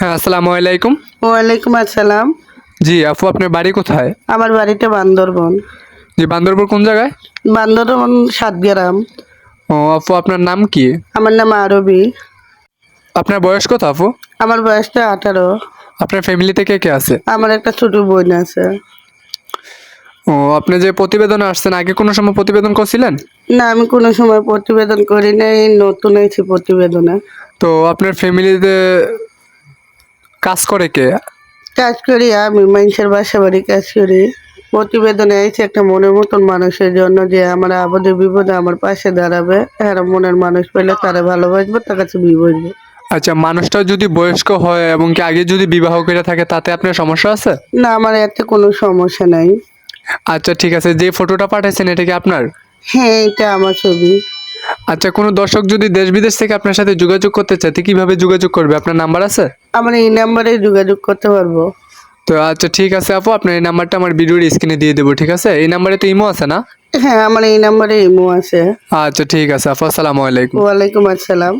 হ্যাঁ আসসালামু আলাইকুম। ওয়ালাইকুম আসসালাম। জি আপু আপনার বাড়ি কোথায়? আমার বাড়িতে বান্দরবন। জি বান্দরপুর কোন জায়গায়? বান্দরবন সাতগ্রাম। ও আপু আপনার নাম কি? আমার নাম আরবি। আপনার বয়স কত আপু? আমার বয়সটা আঠারো। আপনার ফ্যামিলিতে কে কে আছে? আমার একটা ছোট বোন আছে। ও আপনি যে প্রতিবেদনে আসছেন আগে কোনো সময় প্রতিবেদন করছিলেন? না আমি কোনো সময় প্রতিবেদন করি নাই নতুন হয়েছি প্রতিবেদনে। তো আপনার ফ্যামিলিতে কাজ করে কে? কাজ করি আমি মানুষের বাসা বাড়ি কাজ করি। প্রতিবেদনে আইছি একটা মনের মতন মানুষের জন্য যে আমার আবদে বিপদে আমার পাশে দাঁড়াবে আর মনের মানুষ পেলে তারা ভালোবাসবে তার কাছে বিবসবে আচ্ছা মানুষটা যদি বয়স্ক হয় এবং কি আগে যদি বিবাহ করে থাকে তাতে আপনার সমস্যা আছে? না আমার এতে কোনো সমস্যা নাই। আচ্ছা ঠিক আছে। যে ফটোটা পাঠাইছেন এটা কি আপনার? হ্যাঁ এটা আমার ছবি। আচ্ছা কোনো দর্শক যদি দেশ বিদেশ থেকে আপনার সাথে যোগাযোগ করতে চায় তো কীভাবে যোগাযোগ করবে? আপনার নাম্বার আছে? আমার এই নাম্বারে যোগাযোগ করতে পারব। তো আচ্ছা ঠিক আছে আপু আপনার এই নাম্বারটা আমার ভিডিওর স্ক্রিনে দিয়ে দেবো ঠিক আছে? এই নাম্বারে তো ইমো আছে না? হ্যাঁ আমার এই নাম্বারে ইমো আছে। আচ্ছা ঠিক আছে আপু আসসালামু আলাইকুম। ওয়ালাইকুম আসসালাম।